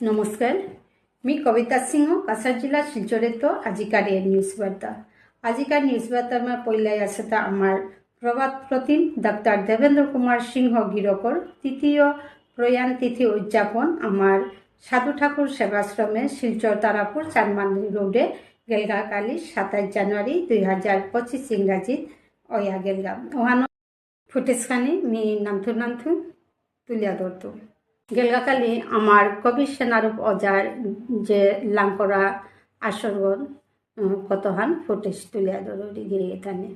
नमस्कार मी कविता सिंह कासार जिल्हा शिलचरेतो আজিকার এর নিউজ বার্তা আজিকার নিউজ বার্তার মা পইলাই আছে তা আমার প্রবাদ প্রতিম ডাক্তার দেবেন্দ্র কুমার সিংহ গিরকর তৃতীয় প্রয়াণ তিথি উদযাপন আমার সাধু ঠাকুর সেবাশ্রমে শিলচর তারাপুর চানমান্দি রোডে গেলগা কালি সাতাইশ জানুয়ারি দুই হাজার পঁচিশ ইংরাজিত অয়া গেলগা ওহানো ফুটেজখানি মি নামথু নামথু তুলিয়া ধরতো গেলগাকালি আমার কবি সেনারূপ অজার যে লাঙ্করা আসরগণ কতহান ফুটেজ তুলিয়া ধরি গিয়ে এখানে।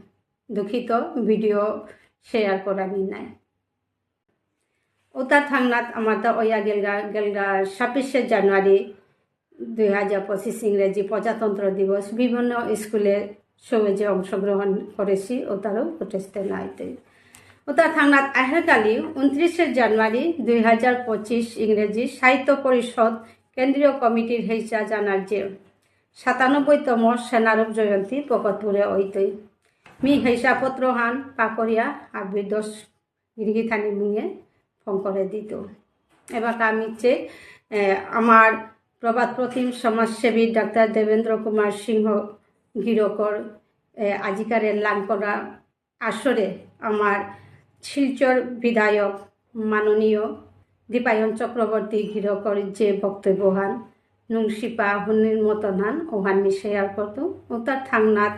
দুঃখিত, ভিডিও শেয়ার করা নি নাই। ওটা থাংনাত আমার তা ওয়া গেলগা গেলগা ছাব্বিশে জানুয়ারি দুই হাজার পঁচিশ ইংরেজি প্রজাতন্ত্র দিবস। বিভিন্ন স্কুলে সবে যে অংশগ্রহণ করেছি ও তারও ফুটেজতে নাইতে থাংনাত আহেরকালি উনত্রিশে জানুয়ারি দুই হাজার পঁচিশ ইংরেজি সাহিত্য পরিষদ কেন্দ্রীয় কমিটির হেসা জানার যে সাতানব্বইতম সেনারূপ জয়ন্তী পকতপুরে ঐতই। মি হেসাপত্র হান পাকরিয়া আবির দশ গিরগিথানি মুঙে ফোন করে দিত। এবার আমি চেয়ে আমার প্রবাদ প্রতিম সমাজসেবী ডাক্তার দেবেন্দ্র কুমার সিংহ গিরকর আজিকারের লাঙ্করা আসরে আমার শিলচর বিধায়ক মাননীয় দীপায়ন চক্রবর্তী ঘিরকর যে বক্তব্য হান নুংশিপা হুনির মতন হান, ওহান শেয়ার করত। ও তার থাংনাথ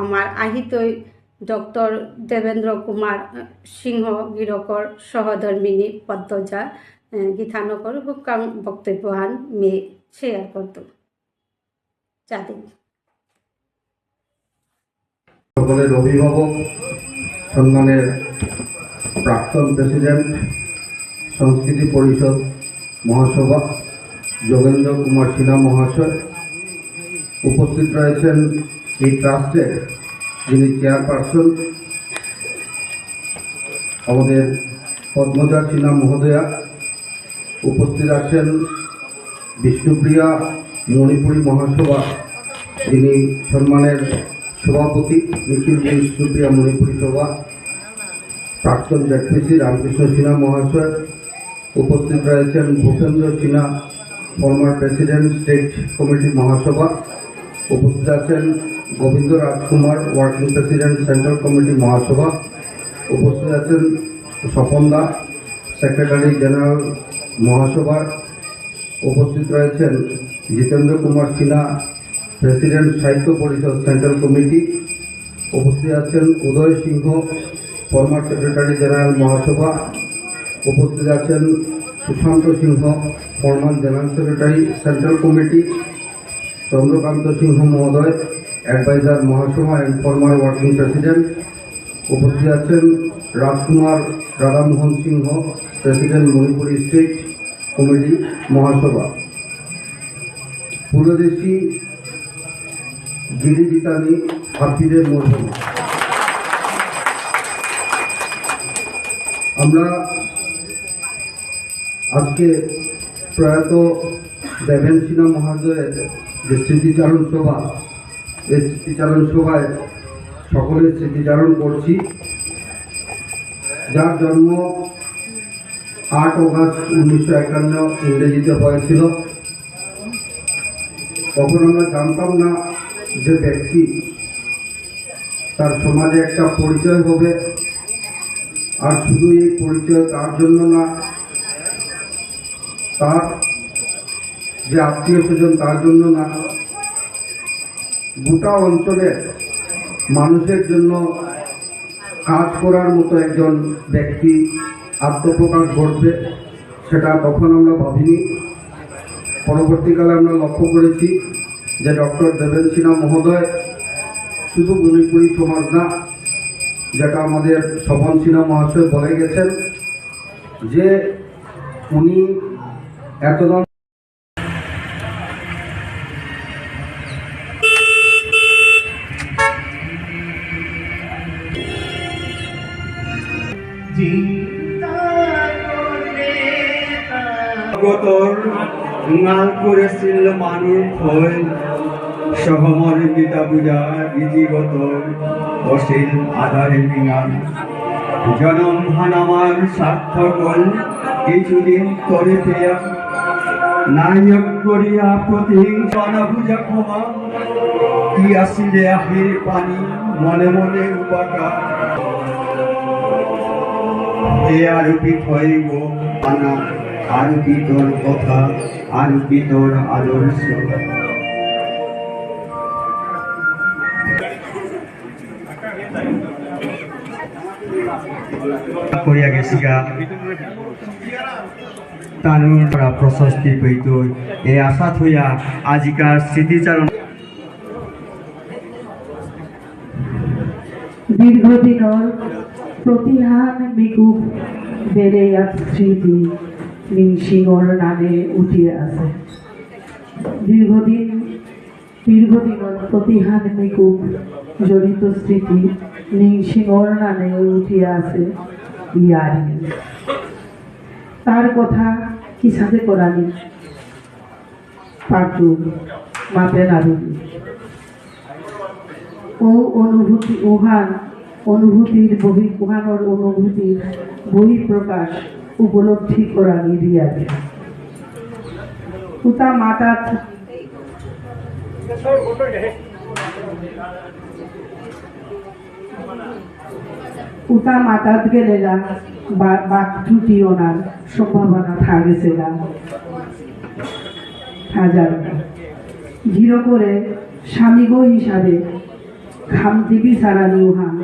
আমার আহিতই ডক্টর দেবেন্দ্র কুমার সিংহ গিরকর সহধর্মিনী পদ্মজা গীতানগর হুকাম বক্তব্য হান মেয়ে শেয়ার করত। যাদের সকলের অভিভাবক, সম্মানের প্রাক্তন প্রেসিডেন্ট, সংস্কৃতি পরিষদ মহাসভা, যোগেন্দ্র কুমার সিনহা মহাশয়। উপস্থিত রয়েছেন এই ট্রাস্টের যিনি চেয়ারপারসন, আমাদের পদ্মজা সিনহা মহোদয়া। উপস্থিত আছেন বিষ্ণুপ্রিয়া মণিপুরী মহাসভা, যিনি সম্মানের সভাপতি, নিখিল বিষ্ণুপ্রিয়া মণিপুরী সভা। প্রাক্তন জেডপিসি রামকৃষ্ণ সিনহা মহাশয় উপস্থিত রয়েছেন Bhupendra Sinha former president state committee Mahasabha উপস্থিত আছেন Gobinda Rajkumar working president central committee Mahasabha উপস্থিত আছেন স্বপন দা সেক্রেটারি জেনারেল মহাসভার উপস্থিত রয়েছেন জিতেন্দ্র কুমার সিনহা প্রেসিডেন্ট সাহিত্য পরিষদ সেন্ট্রাল কমিটি উপস্থিত আছেন Uday Singh former secretary general Mahasabha উপস্থিত আছেন Sushanta Singh former general secretary central committee Chandrakanta Singh মহোদয় adviser Mahasabha and former working president উপস্থিত আছেন Rajkumar Radhamohan Singh president Manipuri state committee Mahasabha পুরোদেশী গিরিজিতানি হাফিজের মরহুম আমরা আজকে প্রয়াত দেবেন সিনহা মহাশয়ের যে স্মৃতিচারণ সভা, এই স্মৃতিচারণ সভায় সকলের স্মৃতিচারণ করছি। যার জন্ম আট অগাস্ট উনিশশো একান্ন ইংরেজিতে হয়েছিল। তখন আমরা জানতাম না যে ব্যক্তি তার সমাজে একটা পরিচয় হবে। আর শুধু এই পরিচয় তার জন্য না, তার যে আত্মীয় স্বজন তার জন্য না, গোটা অঞ্চলের মানুষের জন্য কাজ করার মতো একজন ব্যক্তি আত্মপ্রকাশ ঘটবে, সেটা তখন আমরা ভাবিনি। পরবর্তীকালে আমরা লক্ষ্য করেছি যে ডক্টর দেবেন সিনহা মহোদয় শুধু মণিপুরী সমাজ না যেটা আমাদের শোভন সিনহা মহাশয় বলে গেছেন যে উনি করেছিল মানুষ হয় সহমর গীতা পূজা গীতিগত অশীল আধারে বিঙান জনম হান আমার সার্থকল কিছুদিন করে পেয়া নায়ক করিয়া প্রতিহিংসা বুঝা ক্ষমা। কি আসিলে আহির পানি, মনে মনে উপাকার এ আরোপিত হয়ে গো আনা আরোপিতর কথা আরোপিতর আদর্শ? করিয়া গেছিগা তানুর পৰা প্ৰশস্তি পেইত এই আশা থৈয়া আজিকাৰ স্মৃতিচাৰণ দীর্ঘদিনের প্রতিহান বিকুপ বেড়ে স্মৃতি নামে উঠিয়ে আছে। দীর্ঘদিন দীর্ঘদিনের প্রতিহান বিকুপ জড়িত স্মৃতি নিংসিংহর নামে উঠিয়ে আছে ইয়ারি। তার কথা কি সাথে করানি পাটু, মাপে নারুনি ও অনুভূতি উহান অনুভূতির বহি, উহানোর অনুভূতির বহিঃপ্রকাশ উপলব্ধি করা নিরিয়াছে উতা মাতাত উতা মাতাত গেলে বাক ত্রুটি ওনার সম্ভাবনা থাকছে গা হাজার ঘিরো করে স্বামীগ হিসাবে খামতিবি সারা নিউহান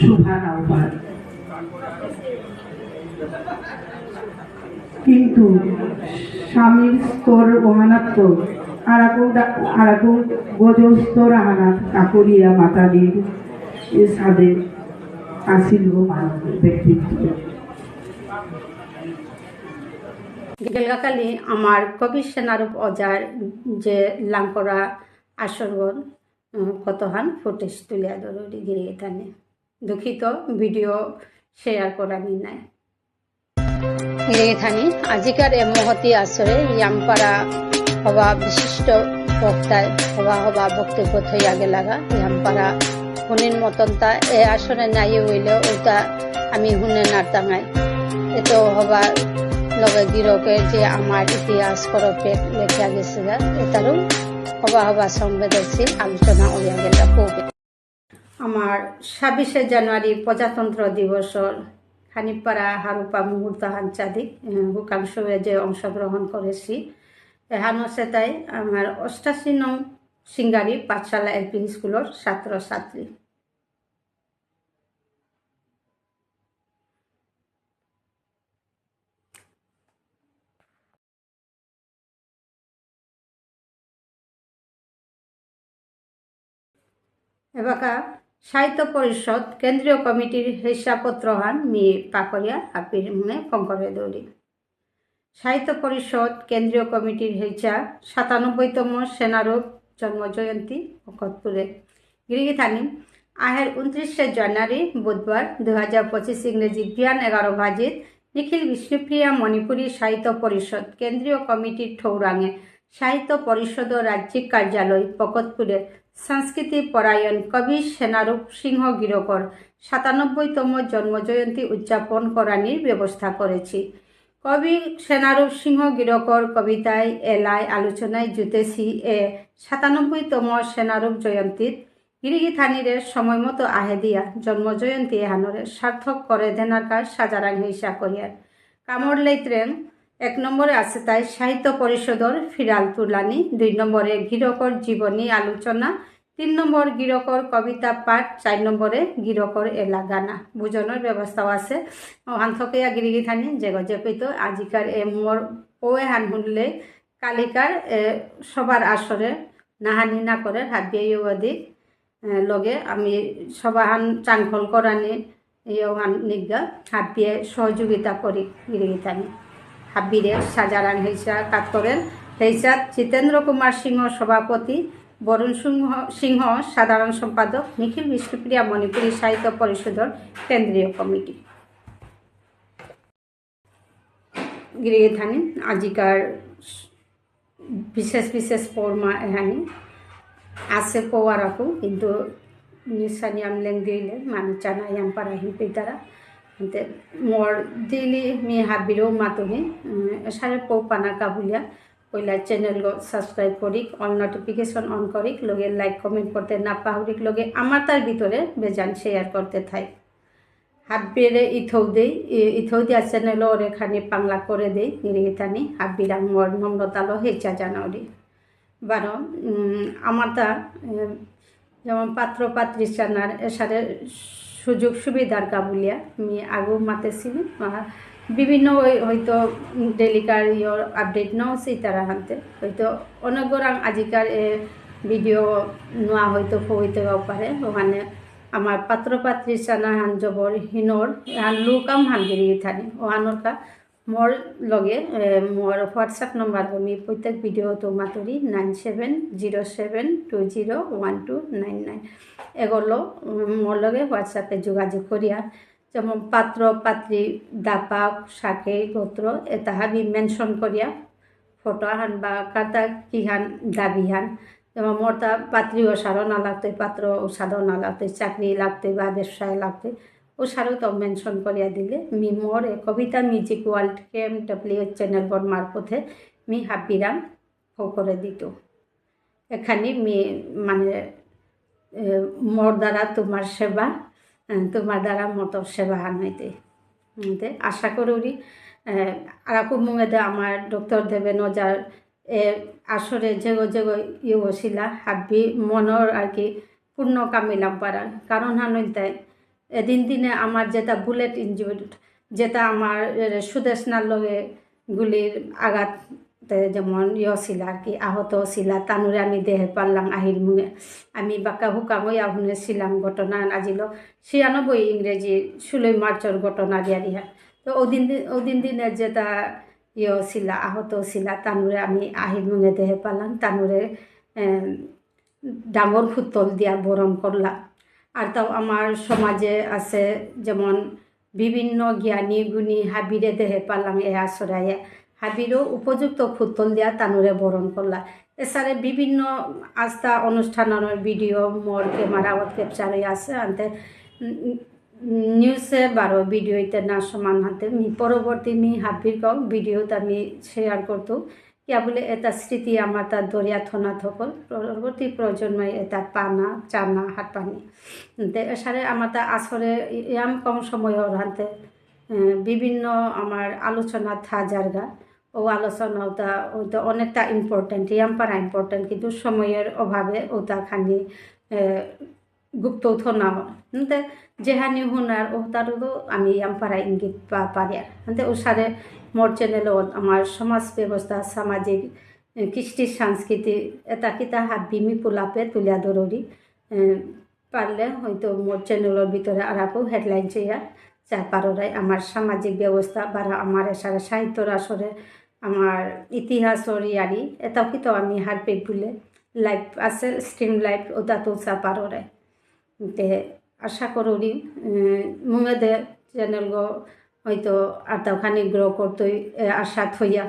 শুভা নাওপার কিন্তু স্বামীর স্তর ওহানাত্ম আরাকু আরাকু গজ স্তর আহানাত কাকরিয়া মাতালির এ সাদে আসিল ব্যক্তিত্ব। আমার কবি সেনারূপ অজার যে লাঙ্করা আসরগণ কতহান ফুটেজ তুলিয়া দরুরি গিয়ে থানে দুঃখিত, ভিডিও শেয়ার করা নাই গিয়ে থানি আজিকার এ মহতি আসরে ইয়ামপাড়া হবা বিশিষ্ট বক্তায় হবা হবা বক্তব্য থইয়া গেলাগা ইয়ামপাড়া হুনিন মতন তা এ আসনে নাই হইলে ওটা আমি শুনে হুনে নাটাঙাই এতো হবা লগে গিরকে যে আমার ইতিহাস করপে লেখা গেছে এটারও হবা হবা সংবেদনশীল আলোচনা ওলিয়া গেল আমার ছাব্বিশে জানুয়ারি প্রজাতন্ত্র দিবসর খানিপাড়া হারুপা মুহূর্ত হানচাদি হুকাংশে যে অংশগ্রহণ করেছি এহানো সেটাই আমার অষ্টাশি নং সিঙ্গারি পাঠশালা এলপি স্কুলের ছাত্র ছাত্রী এবাকা সাহিত্য পরিষদ কেন্দ্রীয় কমিটির হিসাবপত্র হান মি পাকরিয়া আপির মনে ফঙ্করে দৌড়ি সাহিত্য পরিষদ কেন্দ্রীয় কমিটির হেচা সাতানব্বইতম সেনারূপ জন্মজয়ন্তী ভকতপুরে। গিরিগিথানি আহের উনত্রিশে জানুয়ারি বুধবার দু হাজার পঁচিশ ইংরেজি বিয়ান এগারো বাজিত নিখিল বিষ্ণুপ্রিয়া মণিপুরী সাহিত্য পরিষদ কেন্দ্রীয় কমিটির ঠৌরাঙে সাহিত্য পরিষদ ও রাজ্যিক কার্যালয় ভকতপুরে সংস্কৃতি পরায়ণ কবি সেনারূপ সিংহ গিরকর সাতানব্বইতম জন্মজয়ন্তী উদযাপন করানির ব্যবস্থা করেছি। কবি সেনারূপ সিংহ গিরকর কবিতায় এলায় আলোচনায় জুতেছি এ সাতানব্বইতম সেনারূপ জয়ন্তীত। গিরিগি থানিরে সময় মতো আহে দিয়া জন্মজয়ন্তী এহানরে সার্থক করে দেনার কাজ সাজারাং হিসা করিয়ার। কামড় লেত্রেন এক নম্বরে আছে তাই সাহিত্য পরিষদর ফিরাল তুলানি, দুই নম্বরে গিরকর জীবনী আলোচনা তিন নম্বর গিরকর কবিতা পাঠ, চার নম্বরে গিরকর এলা গানা। বুঝনের ব্যবস্থাও আছে। ওহান থকেয়া গিরিগি থানি, যে গজে আজিকার এ মোর ওয়ে হান শুনলে কালিকার সবার আসরে নাহানি না করে হাত অধিক লগে আমি সবাহান চাংখল করানি ইয়হান নিজ্ঞা হাত দিয়ে সহযোগিতা করি, গিরিগি থানি। হাবিরে সাজারাং হেসা কাতরেন হেসাত জিতেন্দ্র কুমার সিংহ সভাপতি বরুণ সিংহ সিংহ, সাধারণ সম্পাদক নিখিল বিষ্ণুপ্রিয়া, মণিপুরী সাহিত্য পরিষদর কেন্দ্রীয় কমিটি। গিরিথানি আজিকার বিশেষ বিশেষ পরমা এহানি। আছে পোয়ারাকু কিন্তু নিশানি আমলেন দিলে মানুষ জানা ইয়াম পারা হিপি তারা মোর দিলি মি হাবিরও মাতুহি এসারে পৌ পানা কাবুলিয়া। ওইলা চ্যানেল সাবস্ক্রাইব করিক, অল নোটিফিকেশন অন করিক, লগে লাইক কমেন্ট করতে না পাহরিক, লগে আমার তার ভিতরে বেজান শেয়ার করতে থাই। হাব্বিরে ইথৌ দেই ইথৌ দিয়া চ্যানেল ওরে খানি পাংলা করে দেই নিরিগিতানি হাব্বিরা মোর নম্রতালো হেচা জানাওরি বারো আমার তা যেমন পাত্র পাত্রী চানার এসারে সুযোগ সুবিধার কাবুলিয়া আমি আগেও মাতেছিলি আর বিভিন্ন হয়তো ডেলিকার ইয়র আপডেট নছি তারা হানতে। হয়তো অনেক গরাং আজিকার ভিডিও নোয়া হয়তো হইতে পারে। ওখানে আমার পাত্র পাত্রী চানা হান জবর হিনর, হান লুকাম হান গিরি থানি ওহানোর কা মোর লগে মোর হোয়াটসঅ্যাপ নম্বর আমি প্রত্যেক ভিডিও তো Maturi, nine seven zero seven two zero one two nine nine. এগুলো মোর লগে হোয়াটসঅ্যাপে যোগাযোগ করিয়া যেমন পাত্র, পাত্রী দাপা শাকে, গোত্র এ তাহাবি মেনশন করিয়া, ফটো হান বা কাতা কি হান, দাবি হান। যেমন মোর তা পাত্রী ও সারও না লাগতে পাত্র ও সারও না লাগতে চাকরি লাগতে বা ব্যবসায় লাগতে ও সারও তো মেনশন করিয়া দিলে। মি মোর এ কবিতা মিউজিক ওয়ার্ল্ড কেম ডাব্লিউ চ্যানেল বর মারফতে মি হাবিরাম ফো করে দিত। এখানে মি মানে মোর দ্বারা তোমার সেবা তোমার দ্বারা মতো সেবা আনাইতে তে। আশা করি আর মুঙে দে আমার ডক্টর দেবেন এ, আসরে যেগো যেগো ইয়ে হছিলা হাবি মনের আর কি পূর্ণ কামিলাম পারা। কারণ হানইতাই এদিন দিনে আমার যেটা বুলেট ইঞ্জুরি যেটা আমার সুদেশনার লগে গুলির আঘাত যেমন ইয় আর কি আহত ছিল, তানুরে আমি দেহে পারলাম আহির মুঙে। আমি বাঁকা হুকা হইয়া শুনেছিলাম ঘটনা আজিল ছিয়ানব্বই ইংরেজি ষোলোই মার্চের ঘটনা দিয়া দিয়া তো ওদিন দিন- ওদিন দিনের যেটা ইয়ে ছিল, আহত ছিল, তানুরে আমি আহির মুঙে দেহে পারলাম, তানুরে ডাঙর ফুতল দিয়া বরণ করলাম। আর তাও আমার সমাজে আছে যেমন বিভিন্ন জ্ঞানী গুণী হাবিরে দেহে পারলাম এ আশ্রয়ে। হাবিরও উপযুক্ত ফুতল দিয়া তানুরে বরণ করলা। এছাড়া বিভিন্ন আস্থা অনুষ্ঠানের ভিডিও মোর ক্যামেরাত ক্যাপচার হয়ে আছে, আনতে নিউজে বারো ভিডিও ইতে না সমান হাতে। মি পরবর্তী মি হাবির গাঁও ভিডিওত আমি শেয়ার করতো। কিয়া বলে, এটা স্মৃতি আমার তার দরিয়া থনা থকল। পরবর্তী প্রজন্মে এটা পানা, চানা হাত পানি তে এসারে আমার তা আসরে ইয়াম কম সময়র হাতে বিভিন্ন আমার আলোচনা থা জায়গা ও আলোচনা ওটা ওটা অনেকটা ইম্পর্টেন্ট ইয়াম পারা ইম্পর্টেন্ট কিন্তু সময়ের অভাবে ওটা খানি গুপ্ত থনা হতে যেহানি হুনার ও তারও আমি ইয়াম পারা ইঙ্গিত পারি আর। হতে ও সারে মোর চ্যানেলত আমার সমাজ ব্যবস্থা, সামাজিক কৃষ্টি, সংস্কৃতি, এটা কিতা হাত বিমি পোলাপে তুলিয়া ধরি পারলে হয়তো মোর চ্যানেলের ভিতরে আর আকৌ হেডলাইন চেয়া যা পাররাই আমার সামাজিক ব্যবস্থা বা আমার এসারে সাহিত্যর আসরে আমার ইতিহাসর ইয়ারি এটাও কিন্তু আমি হাত পেক বলে লাইভ আছে স্ট্রিম লাইভ ওটা তো চা পাররাই তে আশা করি মুঙে দে চ্যানেল গো হয়তো আটাখানি গ্রো করতই আশা থইয়া।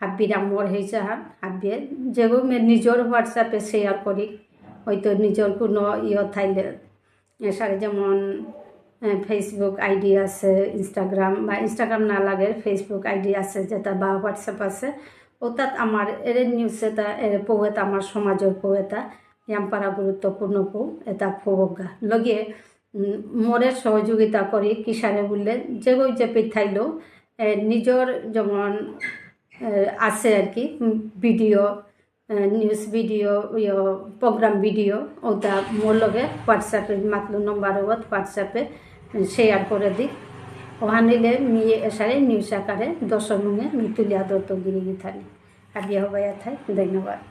হাব্বিরা মোর হয়েছে হান হাব্বিয়ে মে নিজের হোয়াটসঅ্যাপে শেয়ার করি, হয়তো নিজের কোনো ইয়ে থাইলে। এসারে যেমন ফেসবুক আইডি আছে ইনস্টাগ্রাম বা ইনস্টাগ্রাম না লাগে ফেসবুক আইডি আছে যেটা বা হোয়াটসঅ্যাপ আছে। ও তাত আমার এর নিউজ এটা এর পৌ এটা আমার সমাজের পৌ এটা ইয়াম্পারা গুরুত্বপূর্ণ পৌ এটা ফৌগা লগে উম, মোরে সহযোগিতা করি কিসারে বললে যেগো যে পিঠাইলো নিজের যেমন আছে আর কি ভিডিও নিউজ ভিডিও ইয়ে প্রোগ্রাম ভিডিও ওটা মোর লগে হোয়াটসঅ্যাপে মাতলো নম্বর হোয়াটসঅ্যাপে শেয়ার করে দিই। ওহানিলে নিয়ে এসারে নিউজ আকারে দশমে মিতুলিয়া দত্ত গিরি থানে আর বিয়া থাই, ধন্যবাদ।